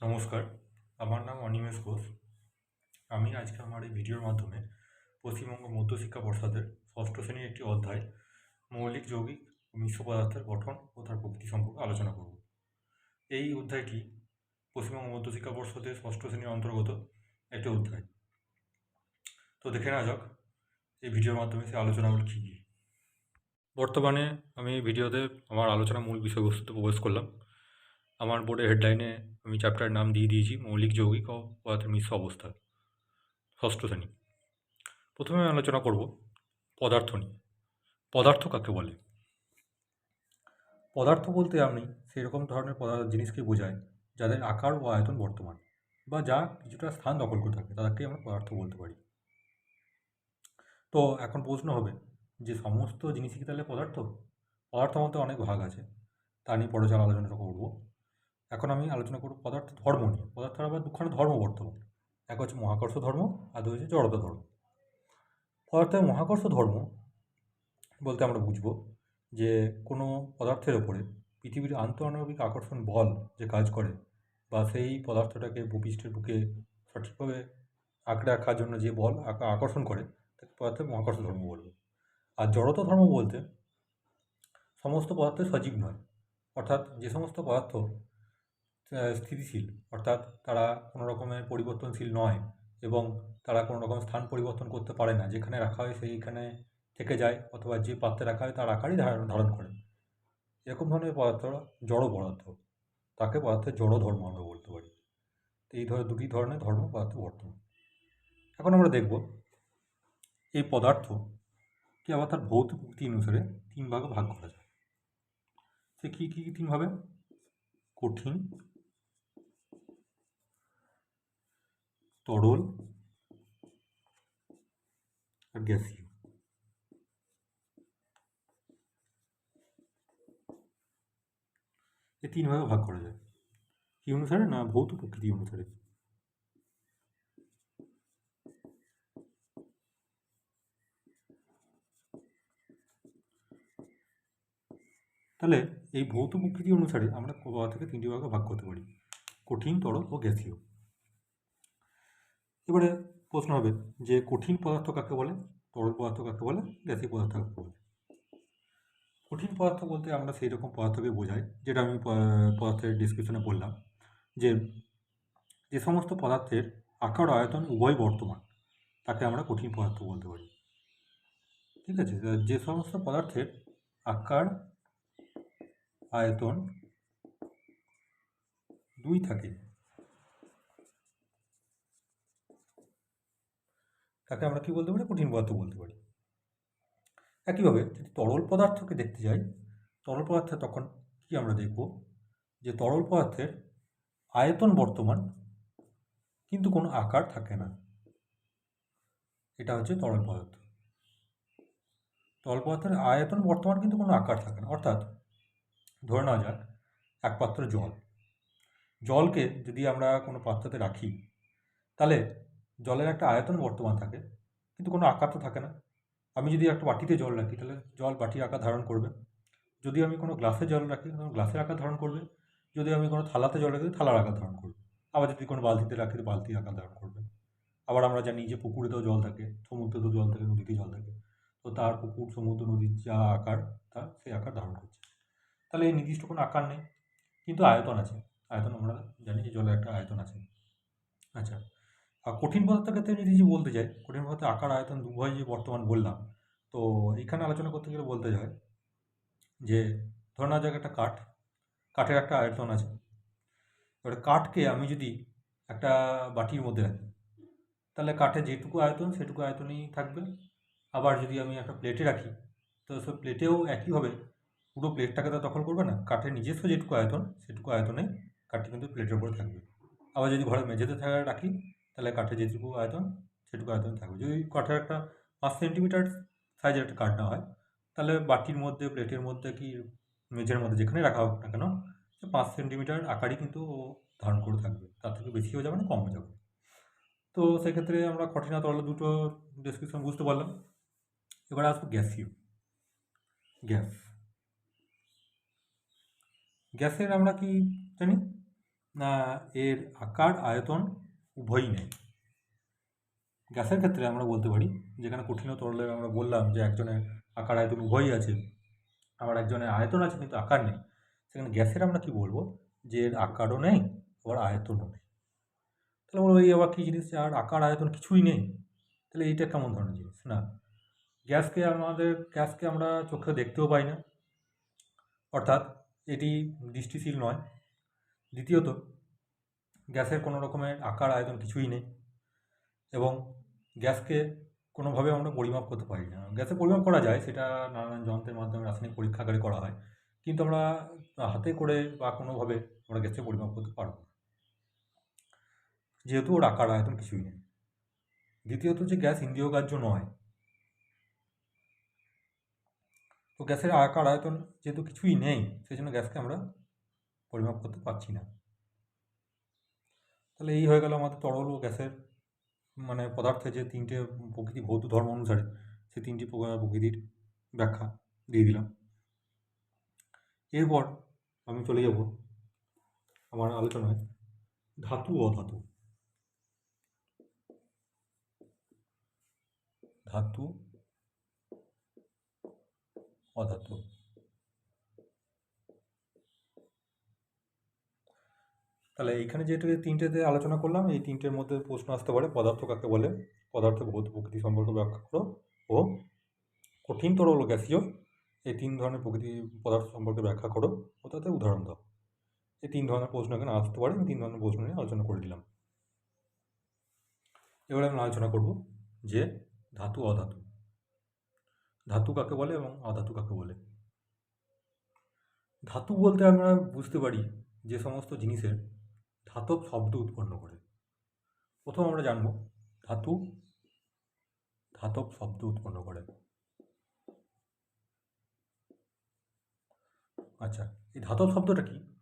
নমস্কার, আমার নাম অনিমেষ ঘোষ। আমি আজকে আমার এই ভিডিওর মাধ্যমে পশ্চিমবঙ্গ মধ্যশিক্ষা পর্ষদের ষষ্ঠ শ্রেণির একটি অধ্যায়, মৌলিক, যৌগিক মিশ্র পদার্থের গঠন ও তার প্রকৃতি সম্পর্কে আলোচনা করব। এই অধ্যায়টি পশ্চিমবঙ্গ মধ্যশিক্ষা পর্ষদের ষষ্ঠ শ্রেণির অন্তর্গত একটি অধ্যায়। তো দেখে নেওয়া যাক এই ভিডিওর মাধ্যমে সেই আলোচনাগুলো কী কী। বর্তমানে আমি ভিডিওতে আমার আলোচনা মূল বিষয়বস্তুতে প্রবেশ করলাম। আমার বোর্ডের হেডলাইনে আমি চ্যাপ্টার নাম দিয়ে দিয়েছি, মৌলিক যৌগিক ও পদার্থের মিশ্র অবস্থা, ষষ্ঠ শ্রেণি। প্রথমে আমি আলোচনা করব পদার্থ নিয়ে। পদার্থ কাকে বলে? পদার্থ বলতে আমি সেই রকম ধরনের পদার্থ জিনিসকে বোঝাই যাদের আকার ও আয়তন বর্তমান বা যা কিছুটা স্থান দখল করে থাকে তাদেরকে আমরা পদার্থ বলতে পারি। তো এখন প্রশ্ন হবে, যে সমস্ত জিনিসই কি তাহলে পদার্থ? পদার্থ মধ্যে অনেক ভাগ আছে, তা নিয়ে পরে আলোচনা করব। এখন আমি আলোচনা করব পদার্থ ধর্ম নিয়ে। পদার্থের আবার দুখানা ধর্ম বর্তমান। এক হচ্ছে মহাকর্ষ ধর্ম আর দুই হচ্ছে জড়তা ধর্ম। পদার্থের মহাকর্ষ ধর্ম বলতে আমরা বুঝব যে কোনো পদার্থের ওপরে পৃথিবীর আন্তঃআণবিক আকর্ষণ বল যে কাজ করে বা সেই পদার্থটাকে ভূপৃষ্ঠের বুকে সঠিকভাবে আঁকড়ে রাখার জন্য যে বল আকর্ষণ করে তাকে পদার্থের মহাকর্ষ ধর্ম বলব। আর জড়তা ধর্ম বলতে সমস্ত পদার্থ সজীব নয়। অর্থাৎ যে সমস্ত পদার্থ স্থিতিশীল। অর্থাৎ তারা কোনো রকমের পরিবর্তনশীল নয় এবং তারা কোনো রকম স্থান পরিবর্তন করতে পারে না। যেখানে রাখা হয় সেইখানে থেকে যায় অথবা যে পাত্রে রাখা হয় তার আকারই ধারণ ধারণ করে। এরকম ধরনের পদার্থ জড় পদার্থ। তাকে পদার্থের জড় ধর্ম আমরা বলতে পারি। তো এই ধর, দুটি ধরনের ধর্ম পদার্থ বর্তমান। এখন আমরা দেখব এই পদার্থ কি আবার তার ভৌত প্রকৃতি অনুসারে তিন ভাগে ভাগ করা যায়। সে কী কী তিন ভাবে কঠিন তরল আর গ্যাসীয়। এই তিন ভাগে করা যায়। কী অনুসারে না ভৌত প্রকৃতি অনুসারে? তাহলে এই ভৌত প্রকৃতি অনুসারে আমরা পদার্থকে তিনটি ভাগে ভাগ করতে পারি। কঠিন, তরল ও গ্যাসীয়। এবারে প্রশ্ন হবে যে কঠিন পদার্থ কাকে বলে? তরল পদার্থ কাকে বলে? গ্যাসীয় পদার্থ কাকে বলে? কঠিন পদার্থ বলতে আমরা সেই রকম পদার্থকে বোঝাই, যেটা আমি পদার্থের ডিসক্রিপশনে বললাম, যে যে সমস্ত পদার্থের আকার আয়তন উভয় বর্তমান, তাকে আমরা কঠিন পদার্থ বলতে পারি। ঠিক আছে? যে সমস্ত পদার্থের আকার, আয়তন দুই থাকে তাকে আমরা কি বলতে পারি? কঠিন পদার্থ বলতে পারি। একইভাবে যদি তরল পদার্থকে দেখতে যাই, তরল পদার্থে তখন কি আমরা দেখব? যে তরল পদার্থের আয়তন বর্তমান, কিন্তু কোনো আকার থাকে না। এটা হচ্ছে তরল পদার্থ। তরল পদার্থের আয়তন বর্তমান, কিন্তু কোনো আকার থাকে না। অর্থাৎ ধরে নেওয়া যাক, এক পাত্র জল। জলকে যদি আমরা কোনো পাত্রতে রাখি, তাহলে জলের একটা আয়তন বর্তমান থাকে, কিন্তু কোনো আকার তো থাকে না। আমি যদি একটা বাটিতে জল রাখি, তাহলে জল বাটির আকার ধারণ করবে। যদি আমি কোনো গ্লাসে জল রাখি তাহলে গ্লাসের আকার ধারণ করবে। যদি আমি কোনো থালাতে জল রাখি থালার আকার ধারণ করবে। আবার যদি কোনো বালতিতে রাখি, তো বালতির আকার ধারণ করবে। আবার আমরা জানি যে পুকুরেতেও জল থাকে, সমুদ্রেতেও জল থাকে, নদীতে জল থাকে। তো তার পুকুর, সমুদ্র, নদীর যা আকার, তা সেই আকার ধারণ করছে। তাহলে এই নির্দিষ্ট কোনো আকার নেই, কিন্তু আয়তন আছে। আয়তন আমরা জানি যে জলের একটা আয়তন আছে। আচ্ছা আর কঠিন পদার্থের ক্ষেত্রে যদি যে বলতে যাই, কঠিন পদার্থের আকার, আয়তন উভয় যে বর্তমান বললাম, তো এখানে আলোচনা করতে গেলে বলতে হয় যে, ধরে নেওয়া যাক একটা কাঠ, কাঠের একটা আয়তন আছে। এবারে কাঠকে আমি যদি একটা বাটির মধ্যে রাখি, তাহলে কাঠের যেটুকু আয়তন সেটুকু আয়তনই থাকবে। আবার যদি আমি একটা প্লেটে রাখি, তো সে প্লেটেও একইভাবে পুরো প্লেটটাকে তো দখল করবে না, কাঠের নিজস্ব যেটুকু আয়তন, সেটুকু আয়তনে কাঠটি কিন্তু প্লেটের উপরে থাকবে। আবার যদি ঘরে মেঝেতে থাকা রাখি তাহলে কাঠের যেটুকু আয়তন, সেটুকু আয়তন থাকবে। যদি কাঠের একটা পাঁচ সেন্টিমিটার সাইজের একটা কাঠ না হয়, তাহলে বাটির মধ্যে, প্লেটের মধ্যে কি মেঝের মধ্যে যেখানে রাখা হোক না কেন পাঁচ সেন্টিমিটার আকারই কিন্তু ও ধারণ করে থাকবে। তার থেকে বেশিও যাবে না কমও যাবে। তো সেক্ষেত্রে আমরা কঠিন তরল দুটো ডেসক্রিপশন বুঝতে পারলাম। এবার আসব গ্যাসীয়। গ্যাস। গ্যাসের আমরা কি জানি? না, এর আকার, আয়তন উভয়ই নেই। গ্যাসের ক্ষেত্রে আমরা বলতে পারি, যেখানে কঠিন তরলে আমরা বললাম যে একজনের আকার আয়তন উভয়ই আছে, আবার একজনের আয়তন আছে কিন্তু আকার নেই। সেখানে গ্যাসের আমরা কি বলব? যে এর আকারও নেই, আবার আয়তনও নেই। তাহলে বলব, এই আবার কী জিনিস? আর আকার আয়তন কিছুই নেই। তাহলে এইটা কেমন ধরনের জিনিস? না, গ্যাসকে আমাদের, গ্যাসকে আমরা চোখে দেখতেও পাই না। অর্থাৎ এটি দৃষ্টিশীল নয়। দ্বিতীয়ত গ্যাসের কোনো রকমের আকার আয়তন কিছুই নেই এবং গ্যাসকে কোনোভাবে আমরা পরিমাপ করতে পারি না। গ্যাসে পরিমাপ করা যায়, সেটা নানান যন্ত্রের মাধ্যমে রাসায়নিক পরীক্ষাগারে করা হয়। কিন্তু আমরা হাতে করে বা কোনোভাবে আমরা গ্যাসকে পরিমাপ করতে পারব না। যেহেতু ওর আকার আয়তন কিছুই নেই। দ্বিতীয়ত যে গ্যাস ইন্দ্রিয়গ্রাহ্য নয়। তো গ্যাসের আকার আয়তন যেহেতু কিছুই নেই, সেই জন্য গ্যাসকে আমরা পরিমাপ করতে পারছি না। তাহলে এই হয়ে গেল আমাদের তরল ও গ্যাসের মানে পদার্থের যে তিনটে প্রকৃতি, ভৌত ধর্ম অনুসারে সেই তিনটি প্র- প্রকৃতির ব্যাখ্যা দিয়ে দিলাম। এরপর আমি চলে যাব আমার আলোচনায় ধাতু অধাতু। ধাতু, অধাতু। তাহলে এইখানে যেটা তিনটেতে আলোচনা করলাম, এই তিনটের মধ্যে প্রশ্ন আসতে পারে, পদার্থ কাকে বলে? পদার্থ ভৌত প্রকৃতি সম্পর্কে ব্যাখ্যা করো। ও কঠিন তরল গ্যাসীয়, এই তিন ধরনের প্রকৃতি পদার্থ সম্পর্কে ব্যাখ্যা করো। ও তাতে উদাহরণ দাও। এই তিন ধরনের প্রশ্ন এখানে আসতে পারে, আমি তিন ধরনের প্রশ্ন নিয়ে আলোচনা করে দিলাম। এবারে আমরা আলোচনা করব যে ধাতু, অধাতু। ধাতু কাকে বলে এবং অধাতু কাকে বলে? ধাতু বলতে আমরা বুঝতে পারি যে সমস্ত জিনিসের ধাতব শব্দ উৎপন্ন করে। প্রথম আমরা জানব, ধাতু ধাতব শব্দ উৎপন্ন করে। আচ্ছা এই ধাতব শব্দটা কি?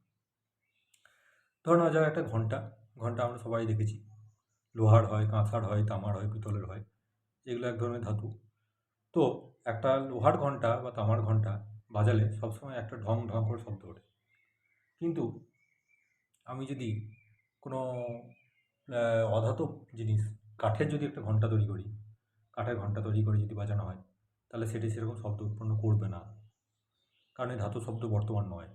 ধরো না যায় একটা ঘণ্টা ঘণ্টা আমরা সবাই দেখেছি। লোহার হয়, কাঁসার হয়, তামার হয়, পিতলের হয়, এগুলো এক ধরনের ধাতু। তো একটা লোহার ঘণ্টা বা তামার ঘণ্টা বাজালে সবসময় একটা ঢং ঢং করে শব্দ ওঠে। কিন্তু আমি যদি কোনো অধাতব জিনিস, কাঠের যদি একটা ঘণ্টা তৈরি করি, কাঠের ঘণ্টা তৈরি করে যদি বাজানো হয়, তাহলে সেটি সেরকম শব্দ উৎপন্ন করবে না। কারণ এই ধাতু শব্দ বর্তমান নয়।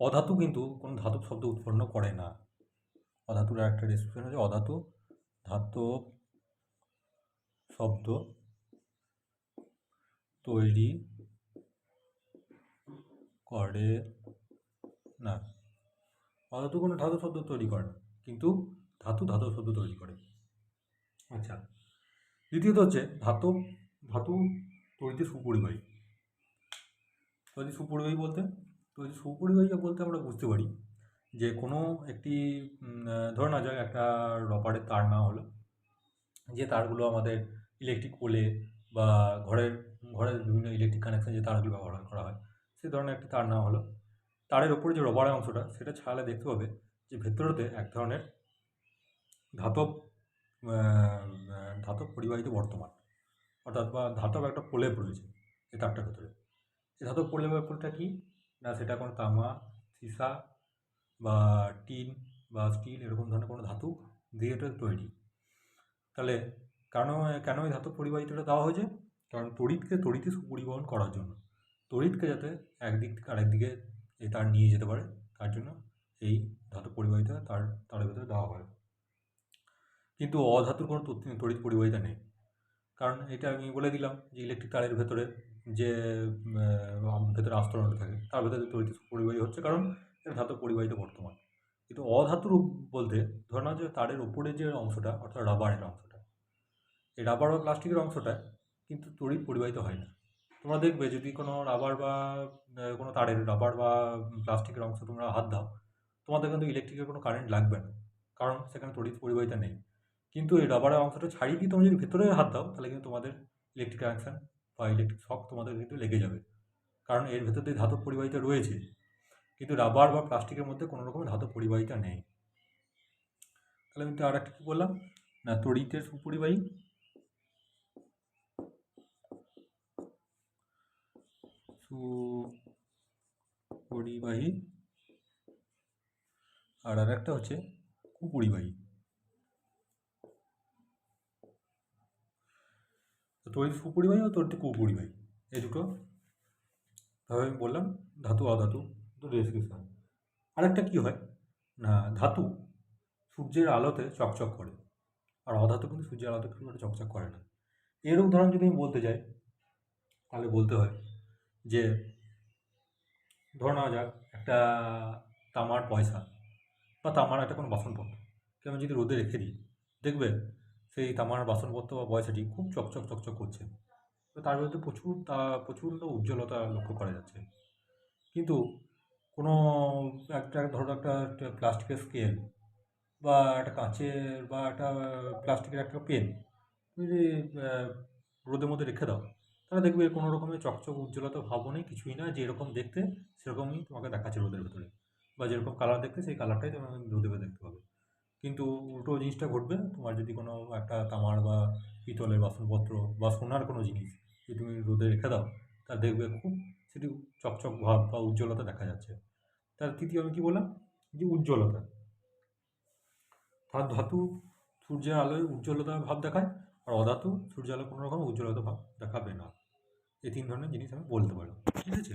অধাতু কিন্তু কোনো ধাতব শব্দ উৎপন্ন করে না। অধাতুর একটা ডেসক্রিপশন হচ্ছে অধাতু ধাতব শব্দ তৈরি করে না। অধাতু কোনো ধাতু শব্দ তৈরি করে না, কিন্তু ধাতু ধাতু শব্দ তৈরি করে। আচ্ছা দ্বিতীয়ত হচ্ছে ধাতু ধাতু তৈরিতে সুপরিবাহী। তৈরি সুপরিবাহী বলতে তৈরি সুপরিবাহী বলতে আমরা বুঝতে পারি যে কোনো একটি ধরে না যাক একটা রবারের তার না হলো, যে তারগুলো আমাদের ইলেকট্রিক পোলে বা ঘরের ঘরের বিভিন্ন ইলেকট্রিক কানেকশন যে তারগুলো ব্যবহার করা হয় সেই ধরনের একটি তার নেওয়া হলো। তারের ওপরে যে রবারের অংশটা, সেটা ছাড়ালে দেখতে পাবে যে ভেতরতে এক ধরনের ধাতব ধাতব পরিবাহিত বর্তমান। অর্থাৎ বা ধাতব একটা প্রলেপ রয়েছে এই তারটার ভেতরে। এই ধাতব প্রলেপটা কি? না, সেটা কোনো তামা, সীসা বা টিন বা স্টিল এরকম ধরনের কোনো ধাতু দিয়ে এটা তৈরি। তাহলে কেন কেন এই ধাতব পরিবাহিতটা দেওয়া হয়েছে? কারণ তড়িৎকে তড়িতে সুপরিবহন করার জন্য। তড়িৎকে যাতে একদিক থেকে আরেক এই তার নিয়ে যেতে পারে, তার জন্য এই ধাতব পরিবাহিতা তার তারের ভেতরে দেওয়া হয়। কিন্তু অধাতুর কোনো তড়ি- তড়িৎ পরিবাহিতা নেই। কারণ এটা আমি বলে দিলাম যে ইলেকট্রিক তারের ভেতরে যে ভেতরে আস্তরণটা থাকে, তার ভেতরে তড়িৎ পরিবাহী হচ্ছে কারণ এটা ধাতব পরিবাহিত বর্তমান। কিন্তু অধাতুর বলতে ধরে নাও যে তারের ওপরে যে অংশটা, অর্থাৎ রাবারের অংশটা, এই রাবার বা প্লাস্টিকের অংশটা কিন্তু তড়িৎ পরিবাহিত হয় না। তোমরা দেখবে যদি কোনো রাবার বা কোনো তারের রাবার বা প্লাস্টিকের অংশ তোমরা হাত দাও, তোমাদের কিন্তু ইলেকট্রিকের কোনো কারেন্ট লাগবে না, কারণ সেখানে তড়িৎ পরিবাহিতা নেই। কিন্তু এই রাবারের অংশটা ছাড়িয়ে দিয়ে তুমি যদি ভেতরে হাত দাও, তাহলে কিন্তু তোমাদের ইলেকট্রিক কানেকশান বা ইলেকট্রিক শক তোমাদের কিন্তু লেগে যাবে, কারণ এর ভেতর দিয়ে ধাতব পরিবাহিতা রয়েছে, কিন্তু রাবার বা প্লাস্টিকের মধ্যে কোনো রকমের ধাতব পরিবাহিতা নেই। তাহলে আমি তো আর একটা কী বললাম? না, তড়িতের সুপরিবাহী সুপরিবাহী আর আর একটা হচ্ছে কুপরিবাহী। তড়িৎ সুপরিবাহী ও তড়িৎ কুপরিবাহী, এই দুটো। তাহলে আমি বললাম ধাতু, অধাতু তো ডেসক্রিপশন আরেকটা কী হয়? না, ধাতু সূর্যের আলোতে চকচক করে, আর অধাতু কিন্তু সূর্যের আলোতে খুব একটা চকচক করে না। এর উদাহরণ যদি আমি বলতে যাই, তাহলে বলতে হয় যে ধরে নেওয়া যাক, একটা তামার পয়সা বা তামার একটা কোনো বাসনপত্র কে আমি যদি রোদে রেখে দিই, দেখবে সেই তামার বাসনপত্র বা পয়সাটি খুব চকচক চকচক করছে। তো তার মধ্যে প্রচুর তা প্রচণ্ড উজ্জ্বলতা লক্ষ্য করা যাচ্ছে। কিন্তু কোনো একটা, ধরো একটা প্লাস্টিকের স্কেল বা একটা কাঁচের বা একটা, প্লাস্টিকের একটা পেন যদি রোদের মধ্যে রেখে দাও তাহলে দেখবে কোনো রকমের চকচক উজ্জ্বলতা ভাবও নেই, কিছুই না যেরকম দেখতে সেরকমই তোমাকে দেখাচ্ছে রোদের ভেতরে। বা যেরকম কালার দেখতে সেই কালারটাই তোমার রোদে দেখতে পাবে। কিন্তু উল্টো জিনিসটা ঘটবে, তোমার যদি কোনো একটা তামার বা পিতলের বাসনপত্র বা সোনার কোনো জিনিস যদি তুমি রোদে রেখে দাও তা দেখবে খুব সেটি চকচক ভাব বা উজ্জ্বলতা দেখা যাচ্ছে। তার তৃতীয় আমি কী বললাম? যে উজ্জ্বলতা। তার ধাতু সূর্যের আলোয় উজ্জ্বলতা ভাব দেখায়, আর অধাতু সূর্যের আলো কোনো রকম উজ্জ্বলতা ভাব দেখাবে না। এই তিন ধরনের জিনিস আমি বলতে পারব ঠিক আছে?